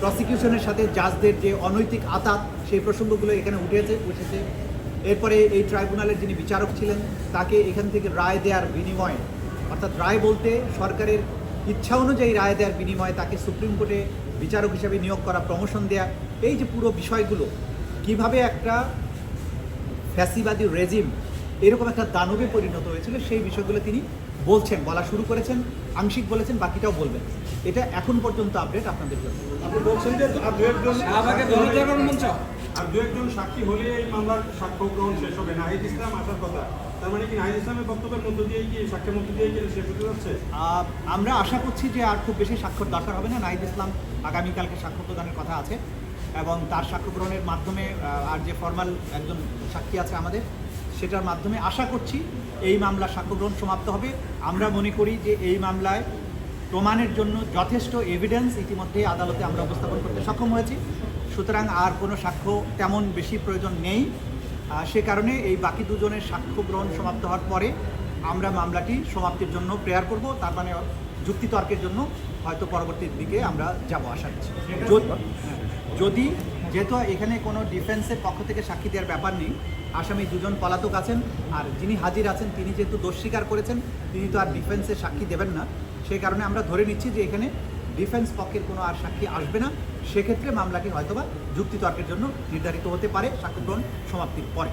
প্রসিকিউশনের সাথে জাজদের যে অনৈতিক আতাত, সেই প্রসঙ্গগুলো এখানে উঠেছে উঠেছে। এরপরে এই ট্রাইব্যুনালের যিনি বিচারক ছিলেন, তাকে এখান থেকে রায় দেওয়ার বিনিময়ে, অর্থাৎ রায় বলতে সরকারের ইচ্ছা অনুযায়ী রায় দেওয়ার বিনিময়ে তাকে সুপ্রিম কোর্টে বিচারক হিসাবে নিয়োগ করা প্রমোশন দেয়া, এই যে পুরো বিষয়গুলো, কীভাবে একটা ফ্যাসিবাদী রেজিম এরকম একটা দানবে পরিণত হয়েছিল সেই বিষয়গুলো তিনি বলছেন বলা শুরু করেছেন আংশিক বলেছেন বাকিটাও বলবেন। এটা এখন পর্যন্ত আপডেট আপনাদের জন্য। আপনি বলছেন যে আর দু একজন আর দু একজন সাক্ষী হলে এই মামলার সাক্ষ্য গ্রহণ শেষ হবে। নাহিদ ইসলাম আসার কথা। তার মানে কি নাহিদ ইসলামের বক্তব্যের মধ্য দিয়েই কি সাক্ষ্যের মধ্য দিয়েই কি শেষ হতে যাচ্ছে? আহ, আমরা আশা করছি যে আর খুব বেশি স্বাক্ষর দরকার হবে না। নাহিদ ইসলাম আগামীকালকে সাক্ষ্য প্রদানের কথা আছে এবং তার সাক্ষ্য গ্রহণের মাধ্যমে আহ, আর যে ফর্মাল একজন সাক্ষী আছে আমাদের সেটার মাধ্যমে আশা করছি এই মামলার সাক্ষ্যগ্রহণ সমাপ্ত হবে। আমরা মনে করি যে এই মামলায় প্রমাণের জন্য যথেষ্ট এভিডেন্স ইতিমধ্যে আদালতে আমরা উপস্থাপন করতে সক্ষম হয়েছি। সুতরাং আর কোনো সাক্ষ্য তেমন বেশি প্রয়োজন নেই। সে কারণে এই বাকি দুজনের সাক্ষ্য গ্রহণ সমাপ্ত হওয়ার পরে আমরা মামলাটি সমাপ্তির জন্য প্রেয়ার করব। তার মানে যুক্তিতর্কের জন্য হয়তো পরবর্তীর দিকে আমরা যাব আশা করছি। যদি যেহেতু এখানে কোনো ডিফেন্সের পক্ষ থেকে সাক্ষী দেওয়ার ব্যাপার নেই, আসামি দুজন পলাতক আছেন আর যিনি হাজির আছেন তিনি যেহেতু দোষ স্বীকার করেছেন, তিনি তো আর ডিফেন্সের সাক্ষী দেবেন না। সেই কারণে আমরা ধরে নিচ্ছি যে এখানে ডিফেন্স পক্ষের কোনো আর সাক্ষী আসবে না। সেক্ষেত্রে মামলাটি হয়তোবা যুক্তিতর্কের জন্য নির্ধারিত হতে পারে। সাক্ষ্য গ্রহণ সমাপ্তির পরে।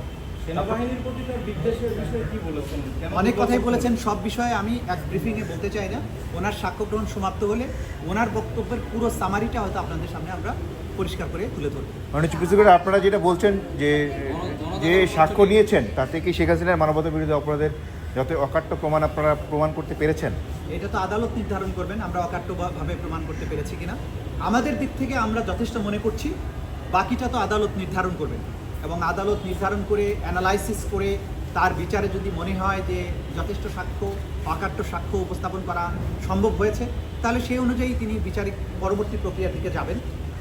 সেনাবাহিনীর প্রতি তার বিদ্বেষের বিষয়ে কি বলেছেন? কেন অনেক কথাই বলেছেন। সব বিষয়ে আমি এক ব্রিফিংয়ে বলতে চাই না। ওনার সাক্ষ্য গ্রহণ সমাপ্ত হলে ওনার বক্তব্যের পুরো সামারিটা হয়তো আপনাদের সামনে আমরা পরিষ্কার করে তুলে ধরবো। মানে আপনারা যেটা বলছেন যে যে সাক্ষ্য নিয়েছেন তাতে কি শেখ হাসিনার মানবতা বিরোধী অপরাধের যত অকাট্য প্রমাণ আপনারা প্রমাণ করতে পেরেছেন? এটা তো আদালত নির্ধারণ করবেন আমরা অকাট্যভাবে প্রমাণ করতে পেরেছি কিনা। আমাদের দিক থেকে আমরা যথেষ্ট মনে করছি বাকিটা তো আদালত নির্ধারণ করবেন। এবং আদালত নির্ধারণ করে অ্যানালাইসিস করে, তার বিচারে যদি মনে হয় যে যথেষ্ট সাক্ষ্য, অকাট্য সাক্ষ্য উপস্থাপন করা সম্ভব হয়েছে, তাহলে সেই অনুযায়ী তিনি বিচারিক পরবর্তী প্রক্রিয়ার দিকে যাবেন।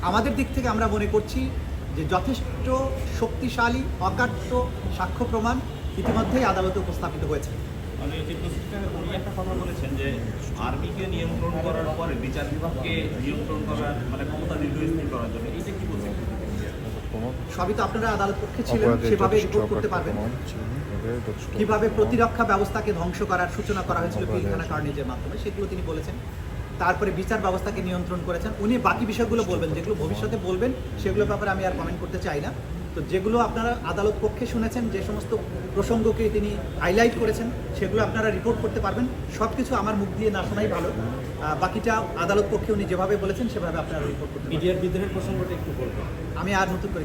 আমাদের দিক থেকে আমরা মনে করছি যে যথেষ্ট শক্তিশালী, অকাট্য সাক্ষ্য প্রমাণ ইতিমধ্যেই আদালতে উপস্থাপিত হয়েছে। বলেছেন যে আর্মিকে নিয়ন্ত্রণ করার পরে বিচার বিভাগকে নিয়ন্ত্রণ করার মানে ক্ষমতা দীর্ঘস্থায়ী করার জন্য। বলছেন সবই তো আপনারা আদালত পক্ষে ছিলেন সেভাবে রিপোর্ট করতে পারবেন। কীভাবে প্রতিরক্ষা ব্যবস্থাকে ধ্বংস করার সূচনা করা হয়েছিল পিলখানা কার্নেজের মাধ্যমে সেগুলো তিনি বলেছেন। তারপরে বিচার ব্যবস্থাকে নিয়ন্ত্রণ করেছেন। উনি বাকি বিষয়গুলো বলবেন যেগুলো ভবিষ্যতে বলবেন সেগুলোর ব্যাপারে আমি আর কমেন্ট করতে চাই না। তো যেগুলো আপনারা আদালত পক্ষে শুনেছেন যে সমস্ত প্রসঙ্গকে তিনি হাইলাইট করেছেন সেগুলো আপনারা রিপোর্ট করতে পারবেন। সব কিছু আমার মুখ দিয়ে না শোনাই ভালো। বাকিটা আদালত পক্ষে উনি যেভাবে বলেছেন সেভাবে আপনারা রিপোর্ট করতে মিডিয়ার বিদ্রোহের প্রসঙ্গটা একটু বলবেন। আমি আর নতুন করে